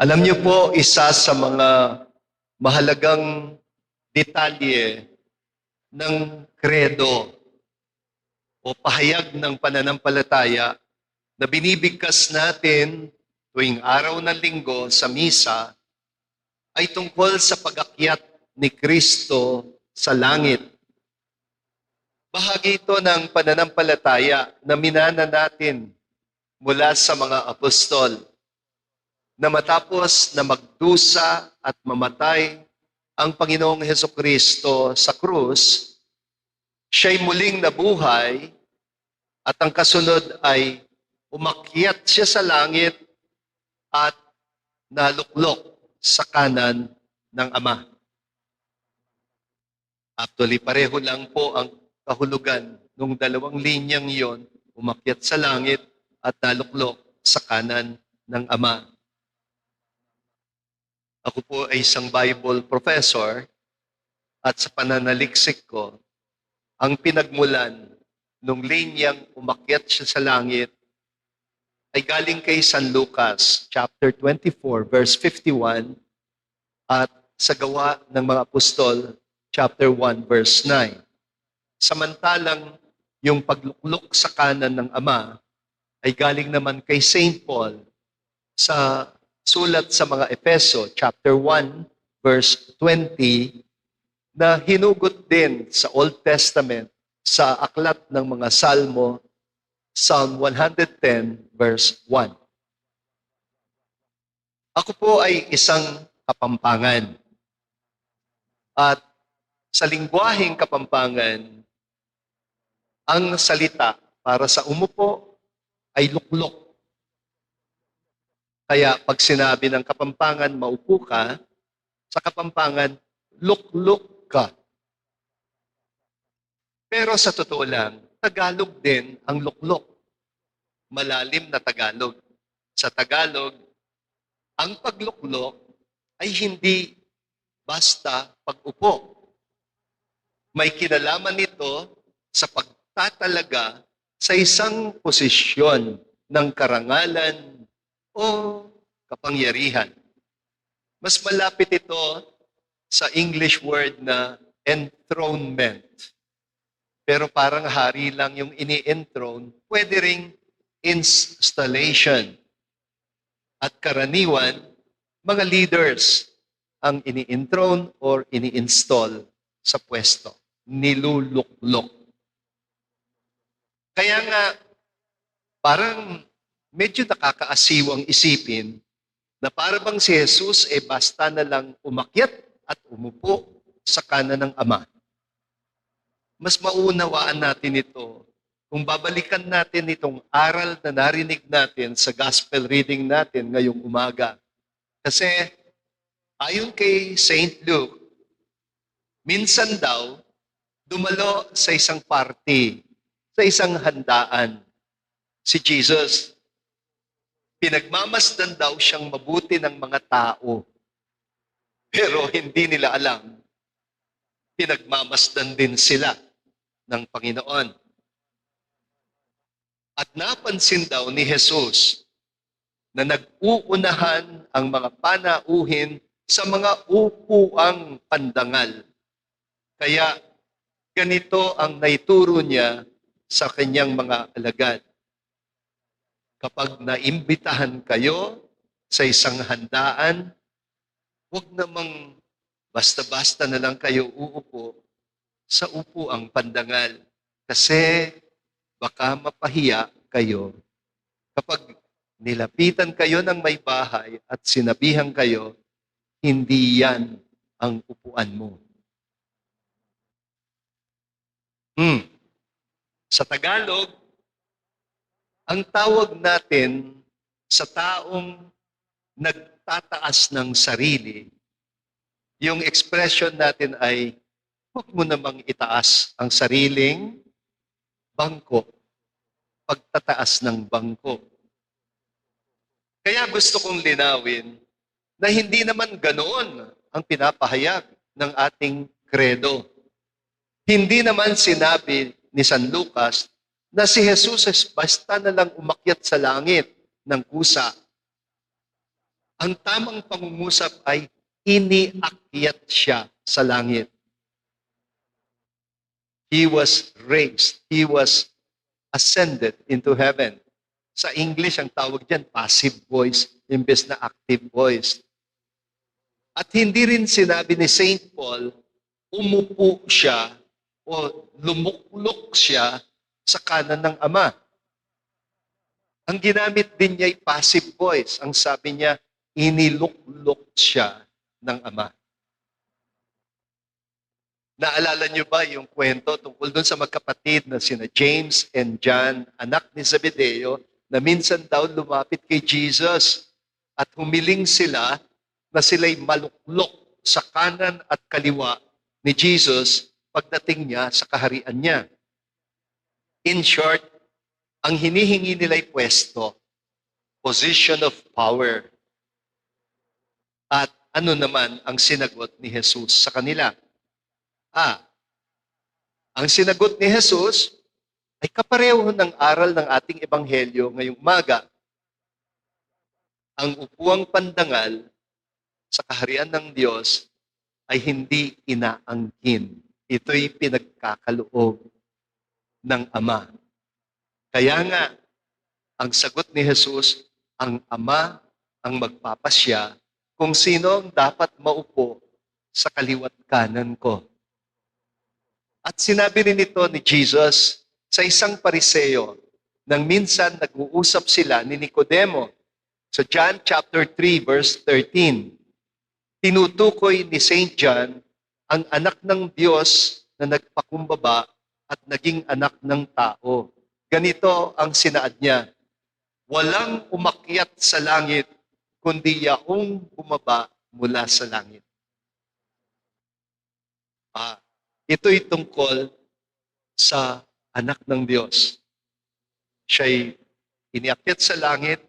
Alam niyo po, isa sa mga mahalagang detalye ng kredo o pahayag ng pananampalataya na binibigkas natin tuwing araw ng linggo sa misa ay tungkol sa pag-akyat ni Kristo sa langit. Bahagi ito ng pananampalataya na minana natin mula sa mga apostol na matapos na magdusa at mamatay ang Panginoong Heso Kristo sa krus, siya'y muling nabuhay at ang kasunod ay umakyat siya sa langit at naluklok sa kanan ng Ama. Actually, pareho lang po ang kahulugan ng dalawang linyang yon, umakyat sa langit at naluklok sa kanan ng Ama. Ako po ay isang Bible professor at sa pananaliksik ko, ang pinagmulan nung linyang umakyat siya sa langit ay galing kay San Lucas chapter 24 verse 51 at sa gawa ng mga apostol chapter 1 verse 9. Samantalang yung pagluklok sa kanan ng Ama ay galing naman kay St. Paul sa sulat sa mga Efeso chapter 1 verse 20 na hinugot din sa Old Testament sa aklat ng mga Salmo Psalm 110 verse 1. Ako po ay isang kapampangan. At sa lingwaheng kapampangan, ang salita para sa umupo ay luklok. Kaya pag sinabi ng kapampangan, maupo ka, sa kapampangan, luklok ka. Pero sa totoo lang, Tagalog din ang luklok. Malalim na Tagalog. Sa Tagalog, ang pagluklok ay hindi basta pag-upo. May kinalaman nito sa pagtatalaga sa isang posisyon ng karangalan o kapangyarihan. Mas malapit ito sa English word na enthronement. Pero parang hari lang yung ini-enthrone, pwede ring installation. At karaniwan, mga leaders ang ini-enthrone or ini-install sa pwesto. Niluluklok. Kaya nga, parang medyo nakakaasiwang isipin na para bang si Jesus eh basta na lang umakyat at umupo sa kanan ng Ama. Mas maunawaan natin ito kung babalikan natin itong aral na narinig natin sa gospel reading natin ngayong umaga. Kasi ayon kay St. Luke, minsan daw dumalo sa isang party, sa isang handaan, si Jesus. Pinagmamasdan daw siyang mabuti ng mga tao. Pero hindi nila alam, pinagmamasdan din sila ng Panginoon. At napansin daw ni Jesus na nag-uunahan ang mga panauhin sa mga upuang pandangal. Kaya ganito ang naituro niya sa kanyang mga alagad. Kapag naimbitahan kayo sa isang handaan, huwag namang basta-basta na lang kayo uupo sa upuang pandangal. Kasi baka mapahiya kayo kapag nilapitan kayo ng may bahay at sinabihan kayo, hindi yan ang upuan mo. Hmm. Sa Tagalog, ang tawag natin sa taong nagtataas ng sarili, yung expression natin ay, huwag mo namang itaas ang sariling bangko, pagtataas ng bangko. Kaya gusto kong linawin na hindi naman ganoon ang pinapahayag ng ating kredo. Hindi naman sinabi ni San Lucas na si Jesus ay basta na lang umakyat sa langit ng kusa. Ang tamang pangungusap ay iniakyat siya sa langit. He was raised. He was ascended into heaven. Sa English, ang tawag dyan, passive voice, imbes na active voice. At hindi rin sinabi ni St. Paul, umupo siya o lumuklok siya sa kanan ng Ama. Ang ginamit din niya ay passive voice. Ang sabi niya, iniluklok siya ng Ama. Naalala niyo ba yung kwento tungkol dun sa magkapatid na sina James and John, anak ni Zebedeo, na minsan daw lumapit kay Jesus at humiling sila na sila'y maluklok sa kanan at kaliwa ni Jesus pagdating niya sa kaharian niya. In short, ang hinihingi nila'y pwesto, position of power. At ano naman ang sinagot ni Jesus sa kanila? Ah, ang sinagot ni Jesus ay kapareho ng aral ng ating ebanghelyo ngayong umaga. Ang upuang pandangal sa kaharian ng Diyos ay hindi inaangkin. Ito'y pinagkakaloob ng Ama. Kaya nga, ang sagot ni Jesus, ang Ama ang magpapasya kung sino ang dapat maupo sa kaliwat kanan ko. At sinabi rin ito ni Jesus sa isang pariseo nang minsan nag-uusap sila ni Nicodemo sa John chapter 3 verse 13. Tinutukoy ni St. John ang anak ng Diyos na nagpakumbaba at naging anak ng tao. Ganito ang sinaad niya, Walang umakyat sa langit, kundi yaong bumaba mula sa langit. Ah, ito'y tungkol sa anak ng Diyos. Siya'y iniakyat sa langit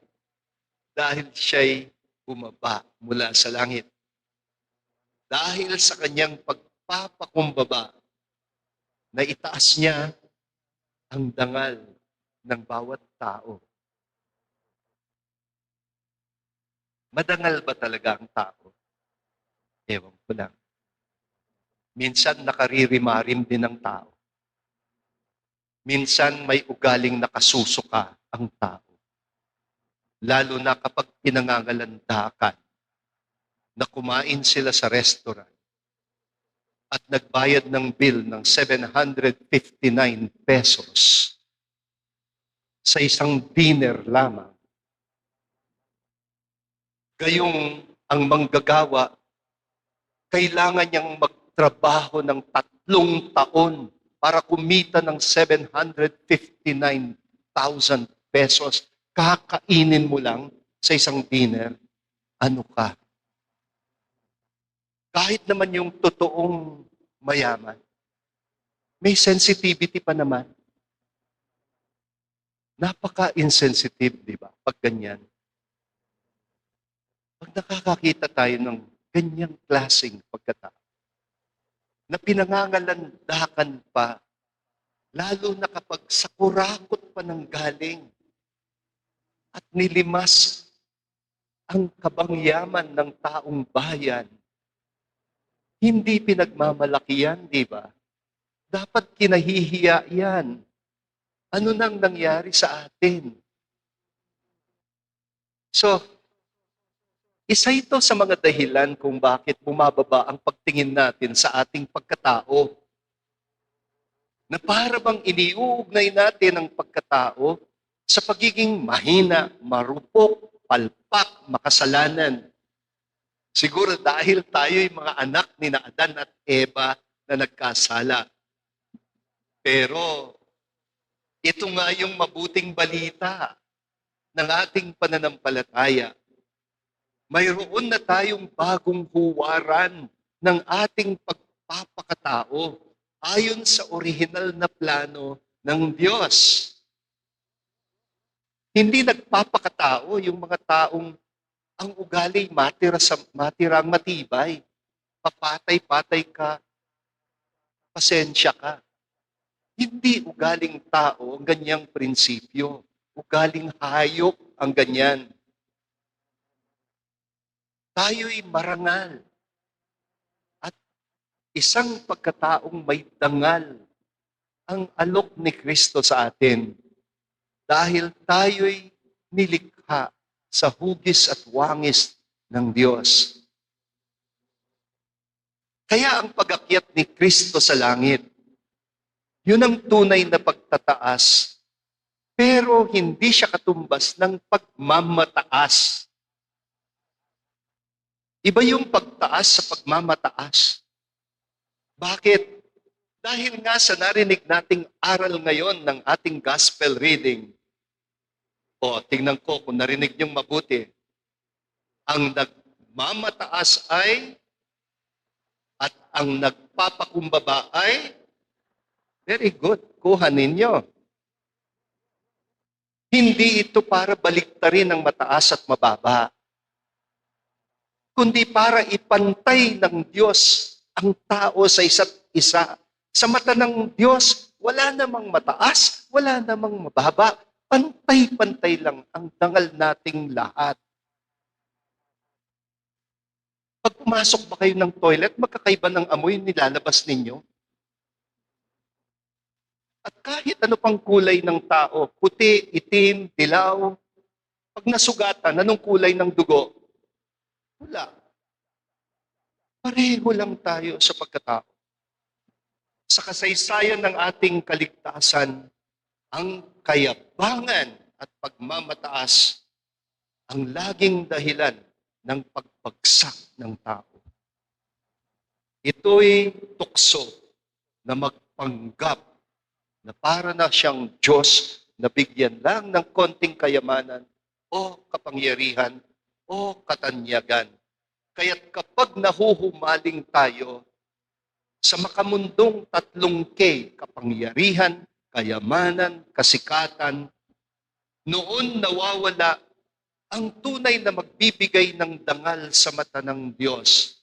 dahil siya'y bumaba mula sa langit. Dahil sa kanyang pagpapakumbaba, na itaas niya ang dangal ng bawat tao. Madangal ba talaga ang tao? Ewan ko lang. Minsan nakaririmarim din ang tao. Minsan may ugaling nakasusuka ang tao. Lalo na kapag pinangangalandakan na kumain sila sa restaurant at nagbayad ng bill ng 759 pesos sa isang dinner lamang. Gayong ang manggagawa, kailangan niyang magtrabaho ng tatlong taon para kumita ng 759,000 pesos. Kakainin mo lang sa isang dinner, ano ka? Kahit naman yung totoong mayaman, may sensitivity pa naman. Napaka-insensitive, di ba? Pag ganyan. Pag nakakakita tayo ng ganyang klaseng pagkatao, na pinangangalandakan pa, lalo na kapag sa kurakot pa ng galing, at nilimas ang kabangyaman ng taong bayan, hindi pinagmamalaki yan, di ba? Dapat kinahihiya yan. Ano nang nangyari sa atin? So, isa ito sa mga dahilan kung bakit bumababa ang pagtingin natin sa ating pagkatao. Na para bang iniuugnay natin ang pagkatao sa pagiging mahina, marupok, palpak, makasalanan. Siguro dahil tayo'y mga anak ni Adan at Eva na nagkasala. Pero ito nga yung mabuting balita ng ating pananampalataya. Mayroon na tayong bagong huwaran ng ating pagpapakatao ayon sa orihinal na plano ng Diyos. Hindi nagpapakatao yung mga taong ang ugali matira sa matirang matibay. Papatay-patay ka, pasensya ka. Hindi ugaling tao ang ganyang prinsipyo. Ugaling hayop ang ganyan. tayo'y marangal. At isang pagkataong may dangal ang alok ni Kristo sa atin dahil tayo'y nilikha sa hugis at wangis ng Diyos. Kaya ang pag-akyat ni Kristo sa langit, yun ang tunay na pagtataas. Pero hindi siya katumbas ng pagmamataas. Iba yung pagtaas sa pagmamataas. Bakit? Dahil nga sa narinig nating aral ngayon ng ating gospel reading, o tingnan ko kung narinig niyong mabuti, ang nagmamataas ay at ang nagpapakumbaba ay very good. Kuha ninyo. Hindi ito para baliktarin ang mataas at mababa kundi para ipantay ng Diyos ang tao sa isa't isa. Sa mata ng Diyos, wala namang mataas, wala namang mababa. Pantay-pantay lang ang dangal nating lahat. Pag pumasok ba kayo ng toilet, magkakaiba ng amoy nilalabas ninyo? At kahit ano pang kulay ng tao, puti, itim, dilaw, pag nasugatan, anong kulay ng dugo? Wala. Pareho lang tayo sa pagkatao. Sa kasaysayan ng ating kaligtasan, ang kayabangan at pagmamataas ang laging dahilan ng pagbagsak ng tao. Ito'y tukso na magpanggap na para na siyang Diyos na bigyan lang ng konting kayamanan o kapangyarihan o katanyagan. Kaya't kapag nahuhumaling tayo sa makamundong tatlong K, kapangyarihan, kayamanan, kasikatan, noon nawawala ang tunay na magbibigay ng dangal sa mata ng Diyos.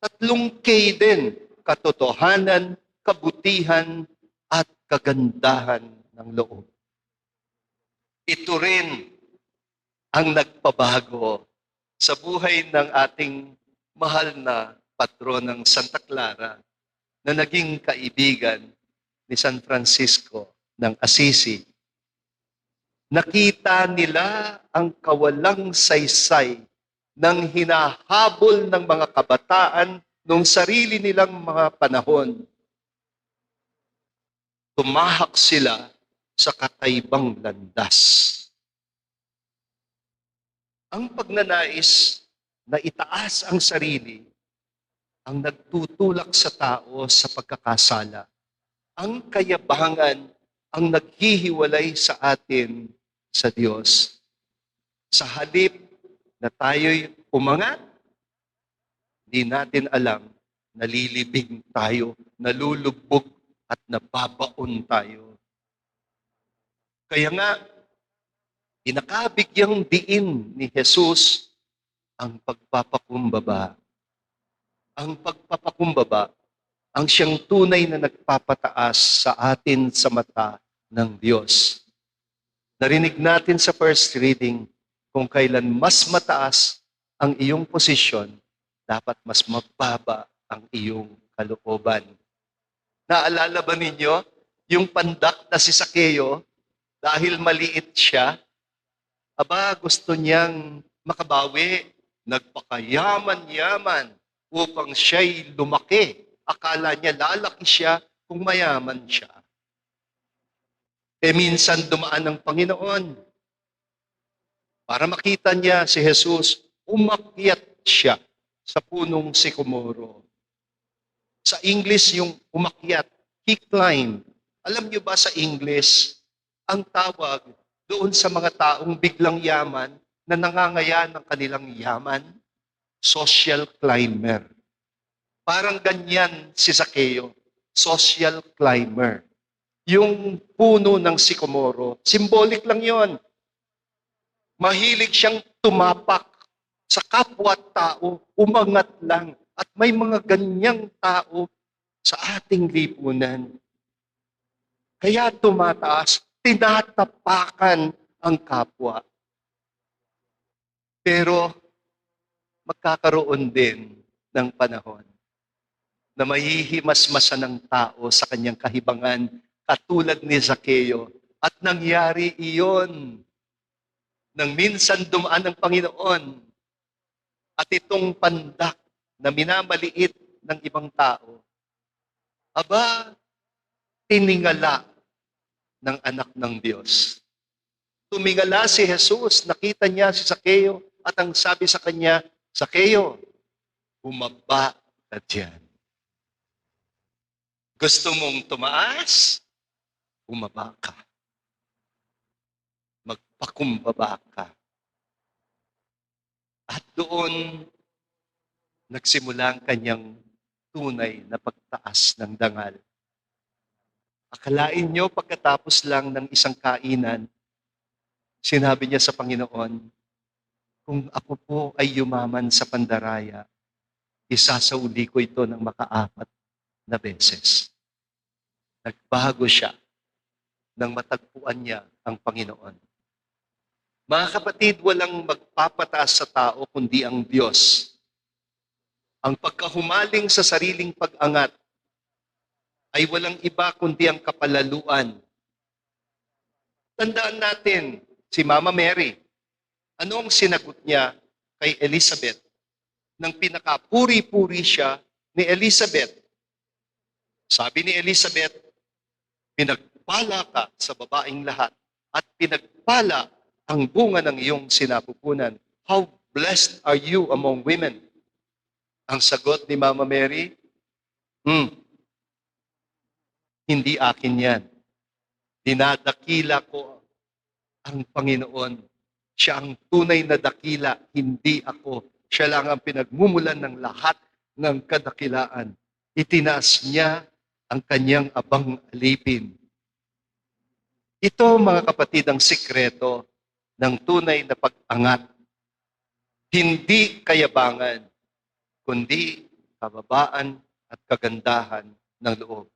Tatlong K din, katotohanan, kabutihan, at kagandahan ng loob. Ito rin ang nagpabago sa buhay ng ating mahal na patron ng Santa Clara na naging kaibigan ni San Francisco ng Assisi. Nakita nila ang kawalang saysay ng hinahabol ng mga kabataan nung sarili nilang mga panahon. Tumahak sila sa kataibang landas ang pagnanais na itaas ang sarili ang nagtutulak sa tao sa pagkakasala. Ang kayabangan ang naghihiwalay sa atin sa Diyos. Sa halip na tayo'y umangat, di natin alam, nalilibing tayo, nalulubog at nababaon tayo. Kaya nga, Inakabigyang diin ni Jesus ang pagpapakumbaba. Ang pagpapakumbaba ang siyang tunay na nagpapataas sa atin sa mata ng Diyos. Narinig natin sa first reading kung kailan mas mataas ang iyong posisyon, dapat mas mababa ang iyong kalooban. Naalala ba ninyo yung pandak na si Sakeo dahil maliit siya, Aba, gusto niyang makabawi. Nagpakayaman-yaman upang siya'y lumaki. Akala niya lalaki siya kung mayaman siya. E minsan dumaan ng Panginoon. Para makita niya si Jesus, umakyat siya sa punong sikomoro. Sa English, yung umakyat, he climbed. Alam niyo ba sa English, ang tawag doon sa mga taong biglang yaman na nangangaya ng kanilang yaman, social climber. Parang ganyan si Sakeo, social climber. Yung puno ng sikomoro, symbolic lang yon. Mahilig siyang tumapak sa kapwa-tao, umangat lang. At may mga ganyang tao sa ating lipunan. Kaya tumataas tinatapakan ang kapwa. Pero magkakaroon din ng panahon na mahihimasmasan ng tao sa kanyang kahibangan katulad ni Zaccheo. At nangyari iyon nang minsan dumaan ng Panginoon at itong pandak na minamaliit ng ibang tao, aba, tiningala ng anak ng Diyos. Tumingala si Jesus, nakita niya si Zaccheo at ang sabi sa kanya, Zaccheo, bumaba ka dyan. Gusto mong tumaas? Bumaba ka. Magpakumbaba ka. At doon, nagsimula ang kanyang tunay na pagtaas ng dangal. Akalain nyo pagkatapos lang ng isang kainan, sinabi niya sa Panginoon, kung ako po ay yumaman sa pandaraya, isasauli ko ito ng makaapat na beses. Nagbago siya nang matagpuan niya ang Panginoon. Mga kapatid, walang magpapataas sa tao kundi ang Diyos. Ang pagkahumaling sa sariling pag-angat ay walang iba kundi ang kapalaluan. Tandaan natin, si Mama Mary, ano ang sinagot niya kay Elizabeth? Nang pinakapuri-puri siya ni Elizabeth. Sabi ni Elizabeth, pinagpala ka sa babaeng lahat at pinagpala ang bunga ng iyong sinapupunan. How blessed are you among women? Ang sagot ni Mama Mary, hmm, hindi akin yan. Dinadakila ko ang Panginoon. Siya ang tunay na dakila, hindi ako. Siya lang ang pinagmumulan ng lahat ng kadakilaan. Itinaas niya ang kanyang abang alipin. Ito, mga kapatid, ang sikreto ng tunay na pag-angat. Hindi kayabangan, kundi kababaan at kagandahan ng loob.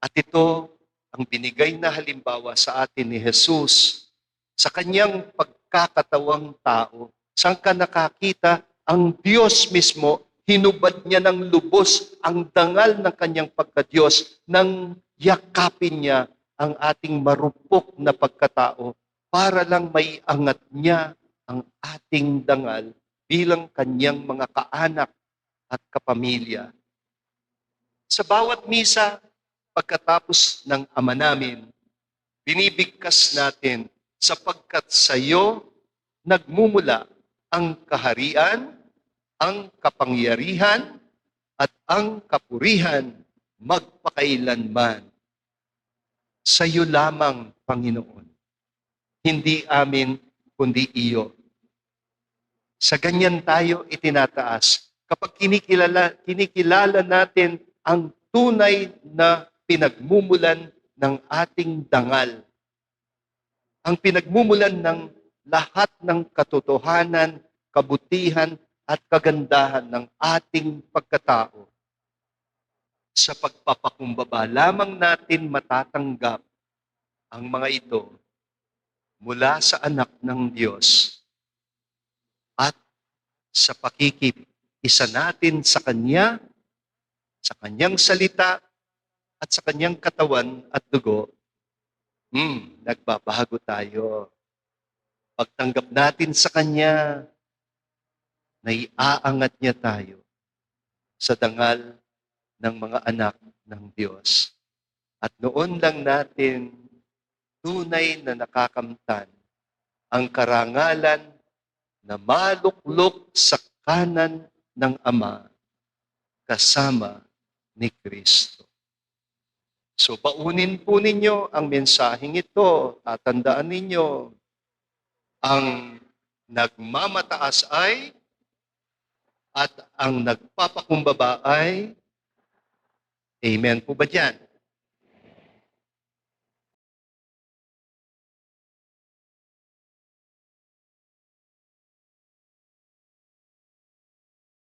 At ito ang binigay na halimbawa sa atin ni Jesus sa kanyang pagkakatawang tao. Saan ka nakakita ang Diyos mismo, hinubad niya ng lubos ang dangal ng kanyang pagkadiyos nang yakapin niya ang ating marupok na pagkatao para lang may angat niya ang ating dangal bilang kanyang mga kaanak at kapamilya. Sa bawat misa, pagkatapos ng ama namin, binibigkas natin sapagkat sa iyo nagmumula ang kaharian, ang kapangyarihan, at ang kapurihan magpakailanman. Sa iyo lamang, Panginoon. Hindi amin, kundi iyo. Sa ganyan tayo itinataas. Kapag kinikilala, kinikilala natin ang tunay na pinagmumulan ng ating dangal. Ang pinagmumulan ng lahat ng katotohanan, kabutihan, at kagandahan ng ating pagkatao. Sa pagpapakumbaba lamang natin matatanggap ang mga ito mula sa anak ng Diyos at sa pakikipisa natin sa Kanya, sa Kanyang salita, at sa Kanyang katawan at dugo, hmm, nagbabago tayo. Pagtanggap natin sa Kanya, naiaangat niya tayo sa dangal ng mga anak ng Diyos. At noon lang natin tunay na nakakamtan ang karangalan na maluklok sa kanan ng Ama kasama ni Kristo. So baunin po ninyo ang mensaheng ito. Tatandaan ninyo, ang nagmamataas ay at ang nagpapakumbaba ay Amen po ba dyan?